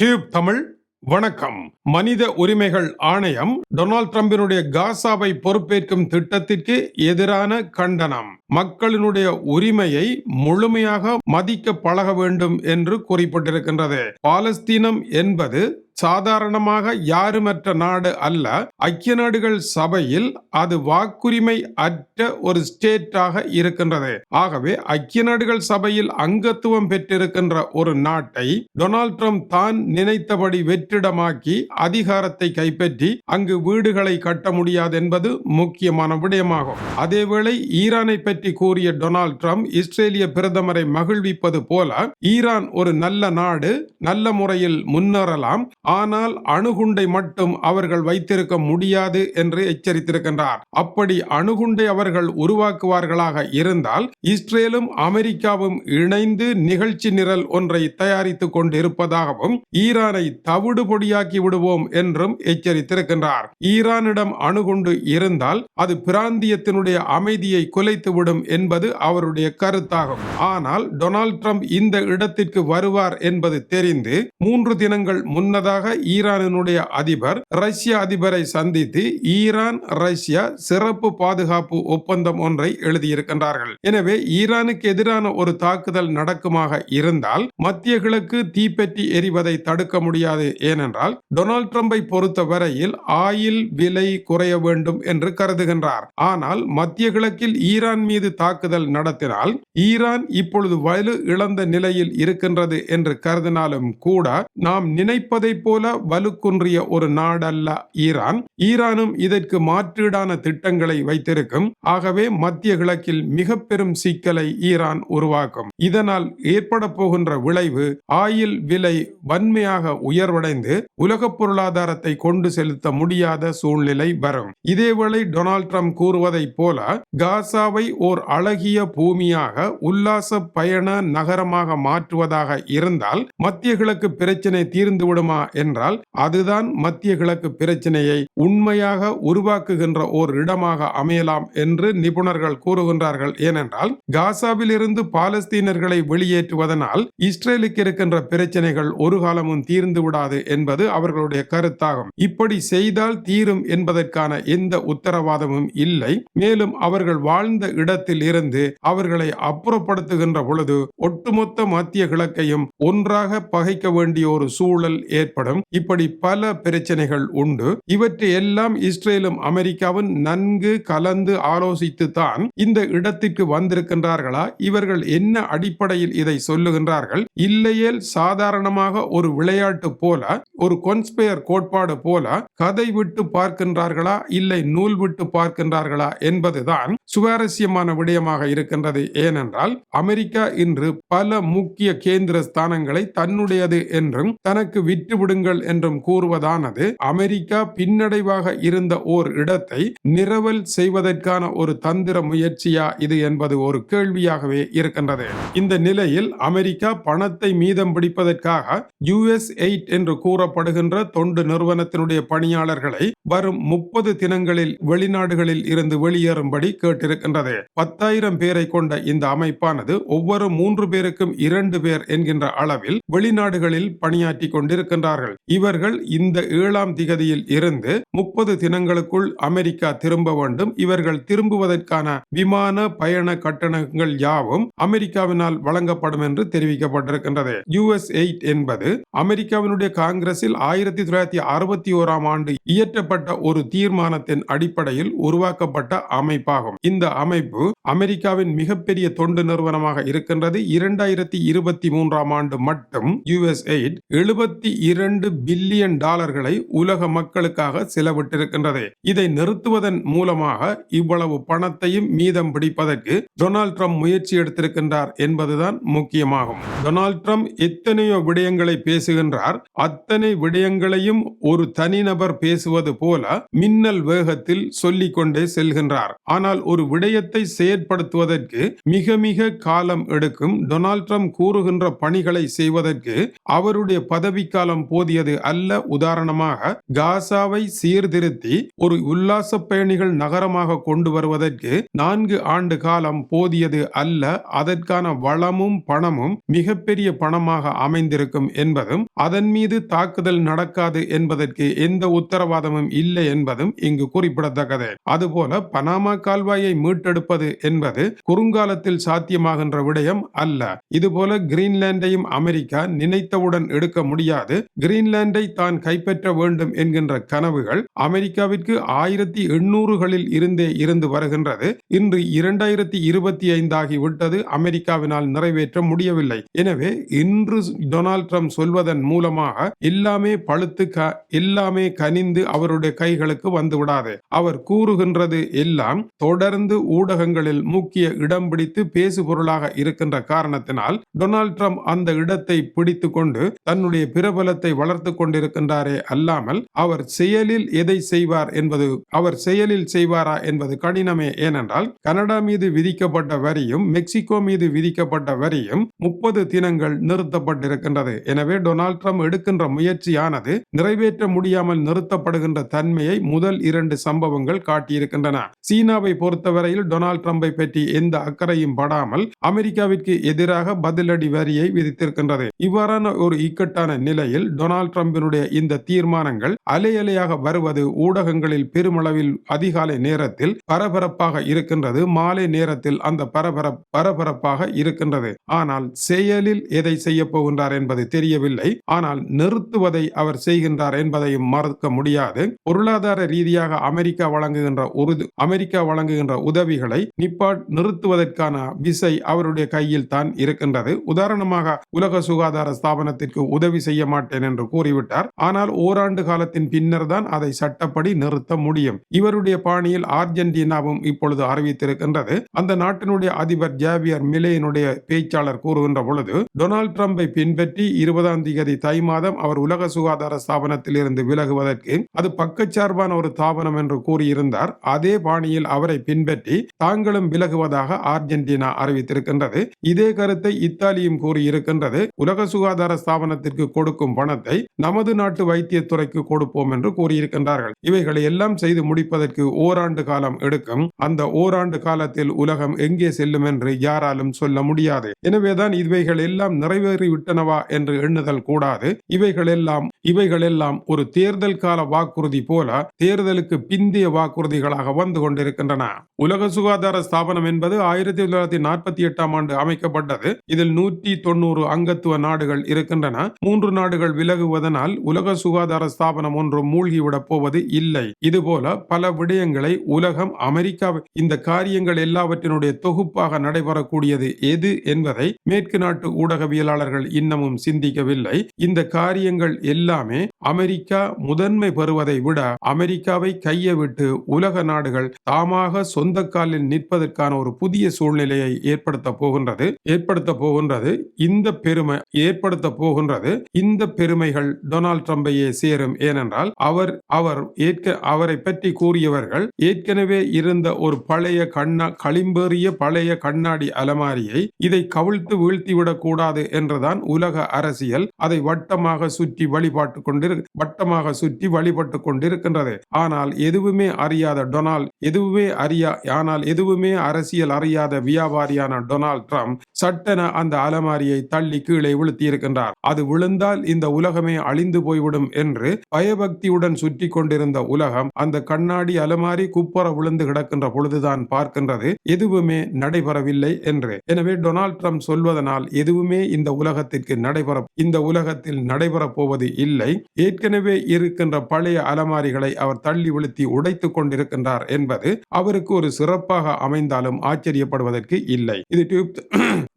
Tube Tamil வணக்கம். மனித உரிமைகள் ஆணையம் டொனால்ட் ட்ரம்பினுடைய காசாவை பொறுப்பேற்கும் திட்டத்திற்கு எதிரான கண்டனம். மக்களினுடைய உரிமையை முழுமையாக மதிக்க பழக வேண்டும் என்று குறிப்பிட்டிருக்கின்றது. பாலஸ்தீனம் என்பது சாதாரணமாக யாருமற்ற நாடு அல்ல ஐக்கிய நாடுகள் சபையில் அது வாக்குரிமை அற்ற ஒரு ஸ்டேட்டாக இருக்கின்றது. ஆகவே ஐக்கிய நாடுகள் சபையில் அங்கத்துவம் பெற்றிருக்கின்ற ஒரு நாட்டை டொனால்ட் ட்ரம்ப் தான் நினைத்தபடி வெற்றிடமாக்கி அதிகாரத்தை கைப்பற்றி அங்கு வீடுகளை கட்ட முடியாது என்பது முக்கியமான விடயமாகும். அதேவேளை ஈரானை பற்றி கூறிய டொனால்ட் ட்ரம்ப் இஸ்ரேலிய பிரதமரை மகிழ்விப்பது போல ஈரான் ஒரு நல்ல நாடு நல்ல முறையில் முன்னேறலாம் ஆனால் அணுகுண்டை மட்டும் அவர்கள் வைத்திருக்க முடியாது என்று எச்சரித்திருக்கின்றார். அப்படி அணுகுண்டை அவர்கள் உருவாக்குவார்களாக இருந்தால் இஸ்ரேலும் அமெரிக்காவும் இணைந்து நிகழ்ச்சி நிரல் ஒன்றை தயாரித்துக் கொண்டிருப்பதாகவும் ஈரானை தவிடு பொடியாக்கி விடுவோம் என்றும் எச்சரித்திருக்கின்றார். ஈரானிடம் அணுகுண்டு இருந்தால் அது பிராந்தியத்தினுடைய அமைதியை குலைத்துவிடும் என்பது அவருடைய கருத்தாகும். ஆனால் டொனால்ட் ட்ரம்ப் இந்த இடத்திற்கு வருவார் என்பது தெரிந்து மூன்று தினங்கள் முன்னதாக ஈரானினுடைய அதிபர் ரஷ்ய அதிபரை சந்தித்து ஈரான் ரஷ்யா சிறப்பு பாதுகாப்பு ஒப்பந்தம் ஒன்றை எழுதியிருக்கின்றார்கள். எனவே ஈரானுக்கு எதிரான ஒரு தாக்குதல் நடக்குமாக இருந்தால் மத்திய கிழக்கு தீப்பெட்டி எரிவதை தடுக்க முடியாது. ஏனென்றால் டொனால்ட் ட்ரம்பை பொறுத்த வரையில் ஆயில் விலை குறைய வேண்டும் என்று கருதுகின்றார். ஆனால் மத்திய கிழக்கில் ஈரான் மீது தாக்குதல் நடத்தினால் ஈரான் இப்பொழுது வலு இழந்த நிலையில் இருக்கின்றது என்று கருதினாலும் கூட நாம் நினைப்பதை போல வலுக்குன்றிய ஒரு நாடல்ல ஈரான். ஈரானும் இதற்கு மாற்றீடான திட்டங்களை வைத்திருக்கும். ஆகவே மத்திய கிழக்கில் மிக பெரும் சிக்கலை ஈரான் உருவாக்கும். இதனால் ஏற்பட போகின்ற விளைவு ஆயில் விலை வன்மையாக உயர்வடைந்து உலக பொருளாதாரத்தை கொண்டு செலுத்த முடியாத சூழ்நிலை வரும். இதேவேளை டொனால்ட் ட்ரம்ப் கூறுவதைப் போல காசாவை ஓர் அழகிய பூமியாக உல்லாச பயண நகரமாக மாற்றுவதாக இருந்தால் மத்திய கிழக்கு பிரச்சனை தீர்ந்து விடுமா என்றால் அதுதான் மத்திய கிழக்கு பிரச்சனையை உண்மையாக உருவாக்குகின்ற ஓர் இடமாக அமையலாம் என்று நிபுணர்கள் கூறுகின்றார்கள். ஏனென்றால் காசாவில் இருந்து பாலஸ்தீனர்களை வெளியேற்றுவதனால் இஸ்ரேலுக்கு இருக்கின்ற பிரச்சனைகள் ஒரு காலமும் தீர்ந்து விடாது என்பது அவர்களுடைய கருத்தாகும். இப்படி செய்தால் தீரும் என்பதற்கான எந்த உத்தரவாதமும் இல்லை. மேலும் அவர்கள் வாழ்ந்த இடத்தில் இருந்து அவர்களை அப்புறப்படுத்துகின்ற பொழுது ஒட்டுமொத்த மத்திய கிழக்கையும் ஒன்றாக பகைக்க வேண்டிய ஒரு சூழல் ஏற்படும். இப்படி பல பிரச்சனைகள் உண்டு. இவற்றை எல்லாம் இஸ்ரேலும் அமெரிக்காவும் நன்கு கலந்து ஆலோசித்து தான் இந்த இடத்திற்கு வந்திருக்கின்றார்களா? இவர்கள் என்ன அடிப்படையில் இதை சொல்லுகின்றார்கள்? இல்லையேல் சாதாரணமாக ஒரு விளையாட்டு போல ஒரு கொன்ஸ்பெயர் கோட்பாடு போல கதை விட்டு பார்க்கின்றார்களா? இல்லை நூல் விட்டு பார்க்கின்றார்களா? என்பதுதான் சுவாரஸ்யமான விடயமாக இருக்கின்றது. ஏனென்றால் அமெரிக்கா இன்று பல முக்கிய கேந்திர ஸ்தானங்களை தன்னுடையது என்றும் தனக்கு விட்டுவிடுங்கள் என்றும் கூறுவதானது. அமெரிக்கா பின்னடைவாக இருந்த ஓர் இடத்தை நிரவல் செய்வதற்கான ஒரு தந்திர முயற்சியா இது என்பது ஒரு கேள்வியாகவே இருக்கின்றது. இந்த நிலையில் அமெரிக்கா பணத்தை மீதம் பிடிப்பதற்காக யுஎஸ் எயிட் என்று கூறப்படுகின்ற தொண்டு நிறுவனத்தினுடைய பணியாளர்களை வரும் முப்பது தினங்களில் வெளிநாடுகளில் இருந்து வெளியேறும்படி கேட்டிருக்கின்றது. பத்தாயிரம் பேரை கொண்ட இந்த அமைப்பானது ஒவ்வொரு மூன்று பேருக்கும் இரண்டு பேர் என்கின்ற அளவில் வெளிநாடுகளில் பணியாற்றி கொண்டிருக்கின்றார்கள். இவர்கள் இந்த ஏழாம் திகதியில் இருந்து முப்பது தினங்களுக்குள் அமெரிக்கா திரும்ப வேண்டும். இவர்கள் திரும்புவதற்கான விமான பயண கட்டணங்கள் யாவும் அமெரிக்காவினால் வழங்கப்படும் என்று தெரிவிக்கப்பட்டிருக்கின்றது. யுஎஸ் எயிட் என்பது அமெரிக்காவினுடைய காங்கிரஸில் ஆயிரத்தி தொள்ளாயிரத்தி அறுபத்தி ஓராம் ஆண்டு இயற்றப்பட்ட ஒரு தீர்மானத்தின் அடிப்படையில் உருவாக்கப்பட்ட அமைப்பாகும். இந்த அமைப்பு அமெரிக்காவின் மிகப்பெரிய தொண்டு நிறுவனமாக இருக்கின்றது. இரண்டாயிரத்தி இருபத்தி மூன்றாம் ஆண்டு மட்டும் யுஎஸ் எயிட் எழுபத்தி இரண்டு பில்லியன் டாலர்களை உலக மக்களுக்காக செலவிட்டிருக்கின்றது. இதை நிறுத்துவதன் மூலமாக இவ்வளவு பணத்தையும் மீதம் பிடிப்பதற்கு டொனால்ட் ட்ரம்ப் முயற்சி எடுத்திருக்கின்றார் என்பதுதான் முக்கியமாகும். டொனால்ட் ட்ரம்ப் எத்தனையோ விடயங்களை பேசுகின்றார். அத்தனை விடயங்களையும் ஒரு தனிநபர் பேசுவது போல் போல மின்னல் வேகத்தில் சொல்லிக் கொண்டே செல்கின்றார். ஆனால் ஒரு விடயத்தை செயற்படுத்துவதற்கு மிக மிக காலம் எடுக்கும் டொனால்ட் ட்ரம்ப் கூறுகின்ற பணிகளை செய்வதற்கு அவருடைய பதவிக்காலம் போதியது அல்ல. உதாரணமாக காசாவை சீர்திருத்தி ஒரு உல்லாச பயணிகள் நகரமாக கொண்டு வருவதற்கு நான்கு ஆண்டு காலம் போதியது அல்ல. அதற்கான வளமும் பணமும் மிகப்பெரிய பணமாக அமைந்திருக்கும் என்பதும் அதன் மீது தாக்குதல் நடக்காது என்பதற்கு எந்த உத்தரவாதமும் இல்லை என்பதும் இங்கு குறிப்பிடத்தக்கது. அதுபோல பனாமா கால்வாயை மீட்டெடுப்பது என்பது குறுங்காலத்தில் சாத்தியமாகின்ற விடயம் அல்ல. இதுபோல கிரீன்லாந்தையும் அமெரிக்கா நினைத்தவுடன் எடுக்க முடியாது. கிரீன்லாந்தை தான் கைப்பற்ற வேண்டும் என்கின்ற கனவுகள் அமெரிக்காவிற்கு ஆயிரத்தி எண்ணூறுகளில் இருந்தே இருந்து வருகின்றது. இன்று இரண்டாயிரத்தி இருபத்தி ஐந்து ஆகிவிட்டது அமெரிக்காவினால் நிறைவேற்ற முடியவில்லை. எனவே இன்று டொனால்ட் ட்ரம்ப் சொல்வதன் மூலமாக எல்லாமே பழுத்து எல்லாமே கனிந்து அவருடைய அவருடைய கைகளுக்கு வந்துவிடாது அவர் கூறுகின்றது எல்லாம் தொடர்ந்து ஊடகங்களில் முக்கிய இடம் பிடித்து பேசு பொருளாக இருக்கின்ற காரணத்தினால் டொனால்ட் ட்ரம்ப் அந்த இடத்தை பிடித்து கொண்டு தன்னுடைய பிரபலத்தை வளர்த்து கொண்டிருக்கின்றாரே அல்லாமல் அவர் செயலில் எதை செய்வார் என்பது அவர் செயலில் செய்வாரா என்பது கடினமே. ஏனென்றால் கனடா மீது விதிக்கப்பட்ட வரியும் மெக்சிகோ மீது விதிக்கப்பட்ட வரியும் முப்பது தினங்கள் நிறுத்தப்பட்டிருக்கின்றது. எனவே டொனால்ட் ட்ரம்ப் எடுக்கின்ற முயற்சியானது நிறைவேற்ற முடியாமல் நிறுத்தப்படுகின்ற தன்மையை முதல் இரண்டு சம்பவங்கள் காட்டியிருக்கின்றன. சீனாவை பொறுத்தவரையில் டொனால்ட் ட்ரம்பை பற்றி எந்த அக்கறையும் படாமல் அமெரிக்காவிற்கு எதிராக பதிலடி வரியை விதித்திருக்கின்றது. இவ்வாறான ஒரு இக்கட்டான நிலையில் டொனால்ட் ட்ரம்பினுடைய இந்த தீர்மானங்கள் அலை அலையாக வருவது ஊடகங்களில் பெருமளவில் அதிகாலை நேரத்தில் பரபரப்பாக இருக்கின்றது. மாலை நேரத்தில் அந்த பரபரப் பரபரப்பாக இருக்கின்றது. ஆனால் செயலில் எதை செய்ய போகின்றார் என்பது தெரியவில்லை. ஆனால் நிறுத்துவதை அவர் செய்கின்றார் என்பதையும் மறுக்க முடியாது. பொருளாதார ரீதியாக அமெரிக்கா வழங்குகின்ற உறுதி அமெரிக்கா வழங்குகின்ற உதவிகளை நிப்பாட் நிறுத்துவதற்கான விசை அவருடைய கையில் தான் இருக்கின்றது. உதாரணமாக உலக சுகாதார ஸ்தாபனத்திற்கு உதவி செய்ய மாட்டேன் என்று கூறிவிட்டார். ஆனால் ஓராண்டு காலத்தின் பின்னர் தான் அதை சட்டப்படி நிறுத்த முடியும். இவருடைய பாணியில் அர்ஜென்டினாவும் இப்பொழுது அறிவித்திருக்கின்றது. அந்த நாட்டினுடைய அதிபர் ஜேவியர் மிலேயினுடைய பேச்சாளர் கூறுகின்ற பொழுது டொனால்ட் ட்ரம்பை பின்பற்றி இருபதாம் தேதி தை மாதம் அவர் உலக சுகாதார ஸ்தாபனத்தில் இருந்து விலகுவதற்கு அது பக்கச்சார்பான ஒரு தாபனம் என்று கூறியிருந்தார். அதே பாணியில் அவரை பின்பற்றி தாங்களும் விலகுவதாக அர்ஜென்டினா அறிவித்திருக்கின்றது. இதே கருத்தை இத்தாலியும் கூறியிருக்கின்றது. உலக சுகாதார ஸ்தாபனத்திற்கு கொடுக்கும் பணத்தை நமது நாட்டு வைத்தியத்துறைக்கு கொடுப்போம் என்று கூறியிருக்கின்றார்கள். இவைகளை எல்லாம் செய்து முடிப்பதற்கு ஓராண்டு காலம் எடுக்கும். அந்த ஓராண்டு காலத்தில் உலகம் எங்கே செல்லும் என்று யாராலும் சொல்ல முடியாது. எனவேதான் இவைகள் எல்லாம் நிறைவேறிவிட்டனவா என்று எண்ணுதல் கூடாது. இவைகள் எல்லாம் இவைகள் எல்லாம் ஒரு தேர்தல் கால வாக்குறுதி போல தேர்தலுக்கு பிந்திய வாக்குறுதிகளாக வந்து கொண்டிருக்கின்றன. உலக சுகாதார ஸ்தாபனம் என்பது ஆயிரத்தி தொள்ளாயிரத்தி நாற்பத்தி எட்டாம் ஆண்டு அமைக்கப்பட்டது. இதில் நூற்றி தொண்ணூறு அங்கத்துவ நாடுகள் இருக்கின்றன. மூன்று நாடுகள் விலகுவதனால் உலக சுகாதார ஸ்தாபனம் ஒன்று மூழ்கிவிடப் போவது இல்லை. இதுபோல பல விடயங்களை உலகம் அமெரிக்கா இந்த காரியங்கள் எல்லாவற்றினுடைய தொகுப்பாக நடைபெறக்கூடியது எது என்பதை மேற்கு நாட்டு ஊடகவியலாளர்கள் இன்னமும் சிந்திக்கவில்லை. இந்த காரியங்கள் எல்லாமே அமெரிக்கா முதன்மை பெறுவதை விட அமெரிக்காவை கையை விட்டு உலக நாடுகள் தாமாக சொந்த காலில் நிற்பதற்கான ஒரு புதிய சூழ்நிலையை ஏற்படுத்த போகின்றது. ஏற்படுத்த போகின்றது. இந்த பெருமை ஏற்படுத்த போகின்றது. இந்த பெருமைகள் டொனால்ட் ட்ரம்பையே சேரும். ஏனென்றால் அவர் அவர் ஏற்க அவரை பற்றி கூறியவர்கள் ஏற்கனவே இருந்த ஒரு பழைய கண்ணா களிம்பேறிய பழைய கண்ணாடி அலமாரியை இதை கவிழ்த்து வீழ்த்திவிடக் கூடாது என்றுதான் உலக அரசியல். அதை வட்டமாக சுற்றி வழிபாட்டு கொண்டு வட்டமாக சுற்றி வழிபட்டு கொண்டு கொண்டிருக்கின்றது. ஆனால் எதுவுமே அறியாத டொனால்ட் எதுவுமே அறியா ஆனால் எதுவுமே அரசியல் அறியாத வியாபாரியான டொனால்ட் ட்ரம்ப் சட்டென அந்த அலமாரியை தள்ளி கீழே வீழ்த்தி இருக்கின்றார் அது விழுந்தால் இந்த உலகமே அழிந்து போய்விடும் என்று பயபக்தியுடன் சுற்றி கொண்டிருந்த உலகம் அந்த கண்ணாடி அலமாரி குப்புற விழுந்து கிடக்கின்ற பொழுதுதான் பார்க்கின்றது. எதுவுமே நடைபெறவில்லை என்று. எனவே டொனால்ட் ட்ரம்ப் சொல்வதனால் எதுவுமே இந்த உலகத்திற்கு நடைபெற இந்த உலகத்தில் நடைபெறப் போவது இல்லை. ஏற்கனவே இருக்கின்ற பழைய அலமாரிகளை அவர் தள்ளி விழுத்தி உடைத்துக் கொண்டிருக்கின்றார் என்பது அவருக்கு ஒரு சிறப்பாக அமைந்தாலும் ஆச்சரியப்படுவதற்கு இல்லை. இது டியூப்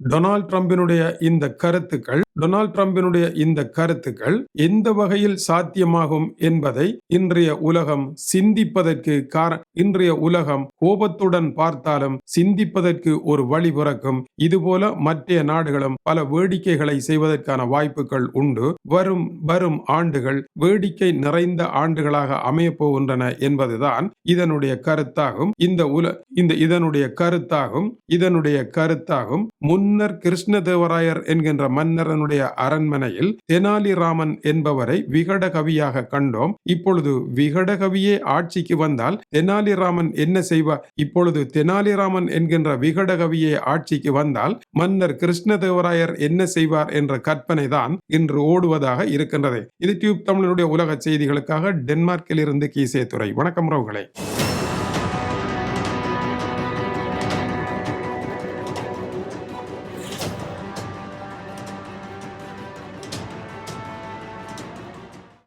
டொனால்ட் ட்ரம்பினுடைய இந்த கருத்துக்கள் டொனால்ட் ட்ரம்பினுடைய இந்த கருத்துக்கள் எந்த வகையில் சாத்தியமாகும் என்பதை இன்றைய உலகம் சிந்திப்பதற்கு கார இன்றைய உலகம் கோபத்துடன் பார்த்தாலும் சிந்திப்பதற்கு ஒரு வழி பிறக்கும். இதுபோல மற்ற நாடுகளும் பல வேடிக்கைகளை செய்வதற்கான வாய்ப்புகள் உண்டு. வரும் வரும் ஆண்டுகள் வேடிக்கை நிறைந்த ஆண்டுகளாக அமையப்போகின்றன என்பதுதான் இதனுடைய கருத்தாகும். இந்த உல இந்த இதனுடைய கருத்தாகும். இதனுடைய கருத்தாகும். முன்னர் கிருஷ்ணதேவராயர் என்கின்ற மன்னரனுடைய அரண்மனையில் தெனாலிராமன் என்பவரை விகட கவியாக கண்டோம். இப்பொழுது விகட கவியே ஆட்சிக்கு வந்தால் தெனாலிராமன் என்ன செய்வார் இப்பொழுது தெனாலிராமன் என்கின்ற விகட கவியே ஆட்சிக்கு வந்தால் மன்னர் கிருஷ்ணதேவராயர் என்ன செய்வார் என்ற கற்பனை தான் இன்று ஓடுவதாக இருக்கின்றது. இது டியூப் தமிழனுடைய உலக செய்திகளுக்காக டென்மார்க்கில் இருந்து கீசே துறை வணக்கம் ரவுகளே